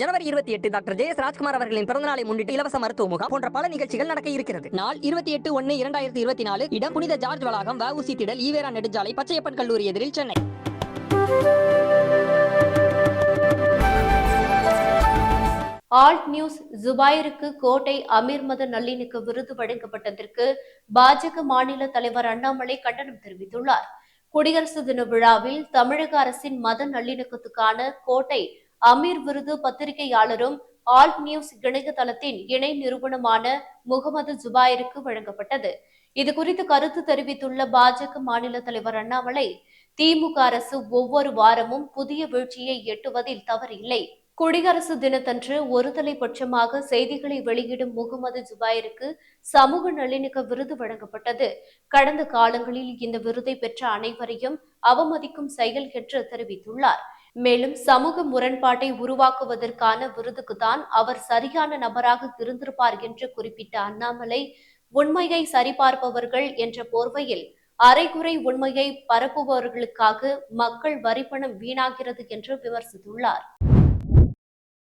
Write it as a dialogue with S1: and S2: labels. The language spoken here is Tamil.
S1: ஜனவரி இருபத்தி எட்டு டாக்டர் ஜெயஸ் ராஜ்குமார் அவர்களின் பிறந்தநாளை முன்னிட்டு இலவச மருத்துவ முகாம் போன்ற பல நிகழ்ச்சிகள் நடக்க இருக்கிறது. நாள் இருபத்தி எட்டு ஒன்னு இரண்டாயிரத்தி இருபத்தி நாலு இடம் புனித ஜார்ஜ் வளாகம் வஉசி திடல் ஈவேரா நெடுஞ்சாலை பச்சையப்பன் கல்லூரி எதிரில் சென்னை.
S2: ஆல்ட் நியூஸ் ஜுபாயிருக்கு கோட்டை அமீர் மத நல்லிணக்க விருது வழங்கப்பட்டதற்கு பாஜக மாநில தலைவர் அண்ணாமலை கண்டனம் தெரிவித்துள்ளார். குடியரசு தின விழாவில் தமிழக அரசின் மத நல்லிணக்கத்துக்கான கோட்டை அமீர் விருது பத்திரிகையாளரும் ஆல்ட் நியூஸ் இணையதளத்தின் இணை நிறுவனமான முகமது ஜுபாயிருக்கு வழங்கப்பட்டது. இது குறித்து கருத்து தெரிவித்துள்ள பாஜக மாநில தலைவர் அண்ணாமலை திமுக அரசு ஒவ்வொரு வாரமும் புதிய வீழ்ச்சியை எட்டுவதில் தவறில்லை. குடியரசு தினத்தன்று ஒருதலை பட்சமாக செய்திகளை வெளியிடும் முகமது ஜுபாயிருக்கு சமூக நல்லிணக்க விருது வழங்கப்பட்டது. கடந்த காலங்களில் இந்த விருதை பெற்ற அனைவரையும் அவமதிக்கும் செயல் என்று தெரிவித்துள்ளார். மேலும் சமூக முரண்பாட்டை உருவாக்குவதற்கான விருதுக்குதான் அவர் சரியான நபராக இருந்திருப்பார் என்று குறிப்பிட்ட அண்ணாமலை உண்மையை சரிபார்ப்பவர்கள் என்ற போர்வையில் அரைகுறை உண்மையை பரப்புபவர்களுக்காக மக்கள் வரிப்பணம் வீணாகிறது என்று விமர்சித்துள்ளார்.